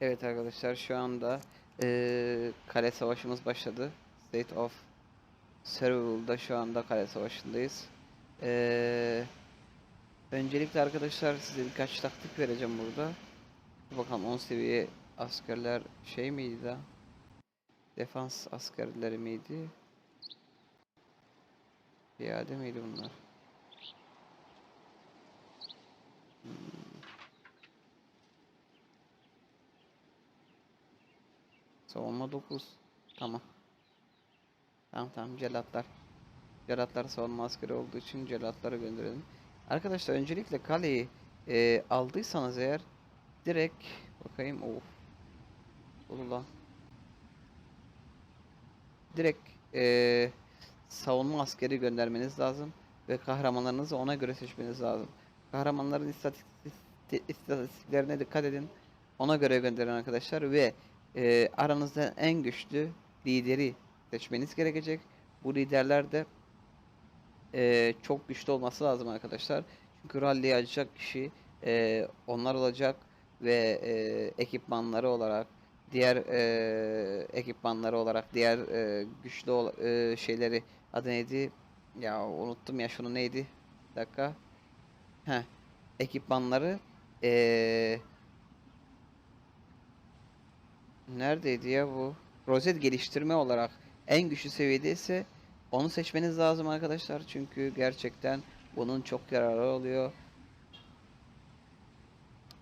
Evet arkadaşlar şu anda eee, kale savaşımız başladı. State of Survival'da şu anda kale savaşındayız. Eee, öncelikle arkadaşlar size birkaç taktik vereceğim burada. Bakalım 10 seviye askerler şey miydi da? Defans askerleri miydi? Piyade miydi bunlar? Savunma 9. Tamam. Tamam tamam celatlar. Celatlar savunma askeri olduğu için celatları gönderelim. Arkadaşlar öncelikle kaleyi e, aldıysanız eğer direkt bakayım of. Ulan. Direkt e, savunma askeri göndermeniz lazım ve kahramanlarınızı ona göre seçmeniz lazım. Kahramanların istatistik, istatistiklerine dikkat edin. Ona göre gönderin arkadaşlar ve e, aranızda en güçlü lideri seçmeniz gerekecek. Bu liderler de e, çok güçlü olması lazım arkadaşlar. Çünkü rally'yi açacak kişi e, onlar olacak ve e, ekipmanları olarak diğer e, ekipmanları olarak diğer e, güçlü ol- e, şeyleri adı neydi? Ya unuttum ya şunu neydi? Bir dakika. Heh. Ekipmanları e, Neredeydi ya bu? Rozet geliştirme olarak en güçlü seviyede onu seçmeniz lazım arkadaşlar. Çünkü gerçekten bunun çok yararı oluyor.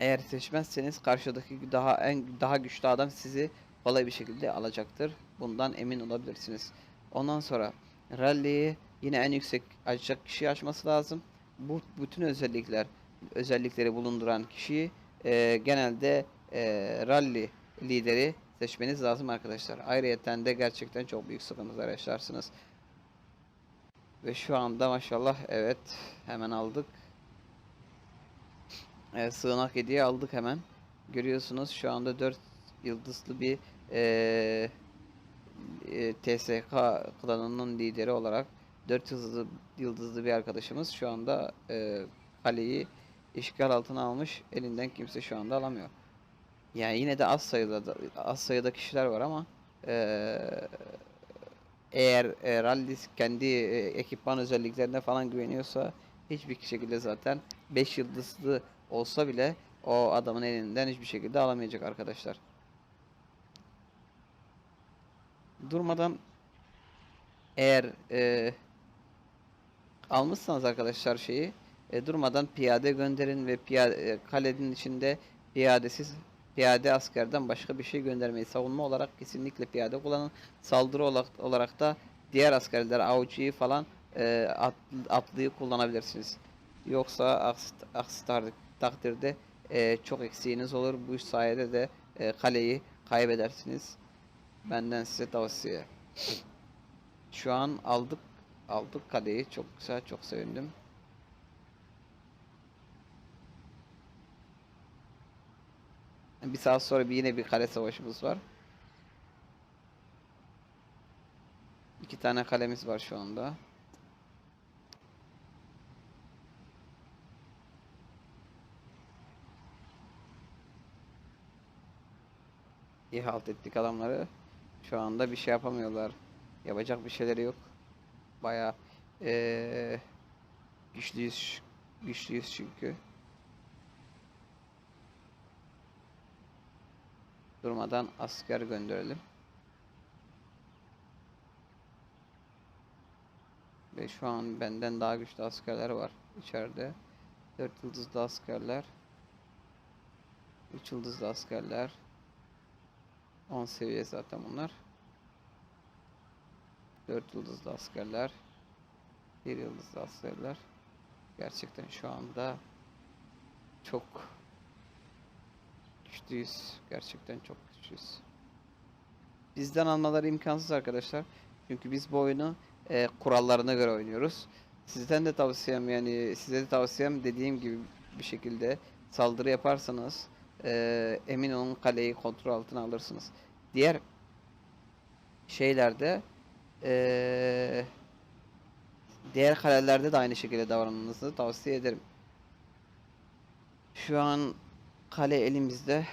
Eğer seçmezseniz karşıdaki daha en daha güçlü adam sizi kolay bir şekilde alacaktır. Bundan emin olabilirsiniz. Ondan sonra rally'yi yine en yüksek açacak kişi açması lazım. Bu bütün özellikler özellikleri bulunduran kişiyi e, genelde e, rally lideri seçmeniz lazım arkadaşlar. Ayrıyeten de gerçekten çok büyük sıkıntılar yaşarsınız. Ve şu anda maşallah evet hemen aldık. Evet, sığınak hediye aldık hemen. Görüyorsunuz şu anda 4 yıldızlı bir eee e, TSK klanının lideri olarak 4 yıldızlı, yıldızlı bir arkadaşımız şu anda eee, kaleyi işgal altına almış. Elinden kimse şu anda alamıyor. Yani yine de az sayıda da- az sayıda kişiler var ama eğer e, Rallis kendi e, ekipman özelliklerine falan güveniyorsa hiçbir şekilde zaten 5 yıldızlı olsa bile o adamın elinden hiçbir şekilde alamayacak arkadaşlar. Durmadan eğer e, almışsanız arkadaşlar şeyi e, durmadan piyade gönderin ve piyade, e, kalenin içinde piyadesiz piyade askerden başka bir şey göndermeyi savunma olarak kesinlikle piyade kullanın. Saldırı olarak, olarak da diğer askerler avcıyı falan e, at, atlıyı kullanabilirsiniz. Yoksa aksi, aksi takdirde e, çok eksiğiniz olur. Bu sayede de e, kaleyi kaybedersiniz. Benden size tavsiye. Şu an aldık aldık kaleyi. Çok güzel, çok sevindim. Bir saat sonra bir yine bir kale savaşımız var. İki tane kalemiz var şu anda. İyi halt ettik adamları. Şu anda bir şey yapamıyorlar. Yapacak bir şeyleri yok. Baya eee güçlüyüz. Güçlüyüz çünkü. Durmadan asker gönderelim. Ve şu an benden daha güçlü askerler var içeride. 4 yıldızlı askerler. 3 yıldızlı askerler. 10 seviye zaten bunlar. 4 yıldızlı askerler. 1 yıldızlı askerler. Gerçekten şu anda çok güçlüyüz. Gerçekten çok güçlüyüz. Bizden almaları imkansız arkadaşlar. Çünkü biz bu oyunu e, kurallarına göre oynuyoruz. Sizden de tavsiyem yani size de tavsiyem dediğim gibi bir şekilde saldırı yaparsanız e, emin olun kaleyi kontrol altına alırsınız. Diğer şeylerde e, diğer kalelerde de aynı şekilde davranmanızı tavsiye ederim. Şu an kale elimizde.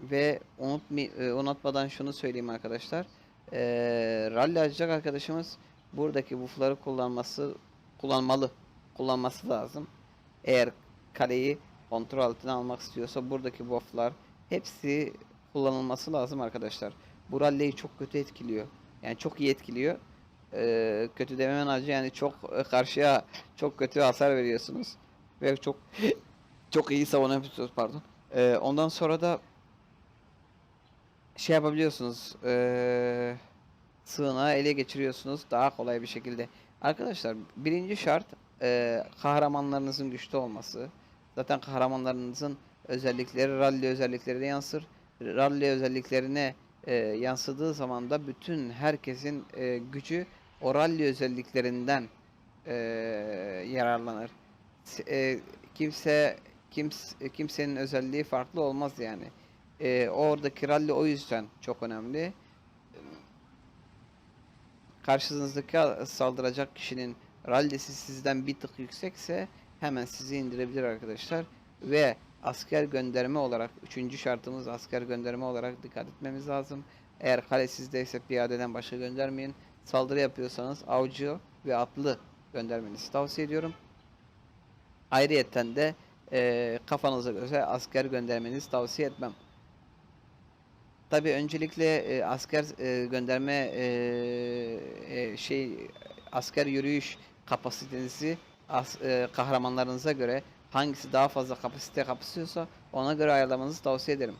Ve unutma, e, unutmadan şunu söyleyeyim arkadaşlar. Eee rally açacak arkadaşımız buradaki buff'ları kullanması kullanmalı. Kullanması lazım. Eğer kaleyi kontrol altına almak istiyorsa buradaki buff'lar hepsi kullanılması lazım arkadaşlar. Bu rally'yi çok kötü etkiliyor. Yani çok iyi etkiliyor. Eee, kötü dememen acı yani çok karşıya çok kötü hasar veriyorsunuz. Ve çok çok iyi savunma yapıyorsunuz pardon. Eee, ondan sonra da şey yapabiliyorsunuz. eee sığınağı ele geçiriyorsunuz daha kolay bir şekilde. Arkadaşlar birinci şart eee, kahramanlarınızın güçlü olması. Zaten kahramanlarınızın özellikleri rally özellikleri de yansır. Rally özelliklerine eee, yansıdığı zaman da bütün herkesin eee, gücü o rally özelliklerinden eee, yararlanır. S- eee, kimse kims, kimsenin özelliği farklı olmaz yani. Eee, oradaki rally o yüzden çok önemli. Karşınızdaki saldıracak kişinin rallisi sizden bir tık yüksekse hemen sizi indirebilir arkadaşlar. Ve asker gönderme olarak üçüncü şartımız asker gönderme olarak dikkat etmemiz lazım. Eğer kale sizdeyse piyadeden başka göndermeyin. Saldırı yapıyorsanız avcı ve atlı göndermenizi tavsiye ediyorum. Ayrıyetten de e, kafanıza göre asker göndermenizi tavsiye etmem. Tabi öncelikle e, asker e, gönderme e, e, şey asker yürüyüş kapasitenizi as, e, kahramanlarınıza göre hangisi daha fazla kapasite kapsıyorsa ona göre ayarlamanızı tavsiye ederim.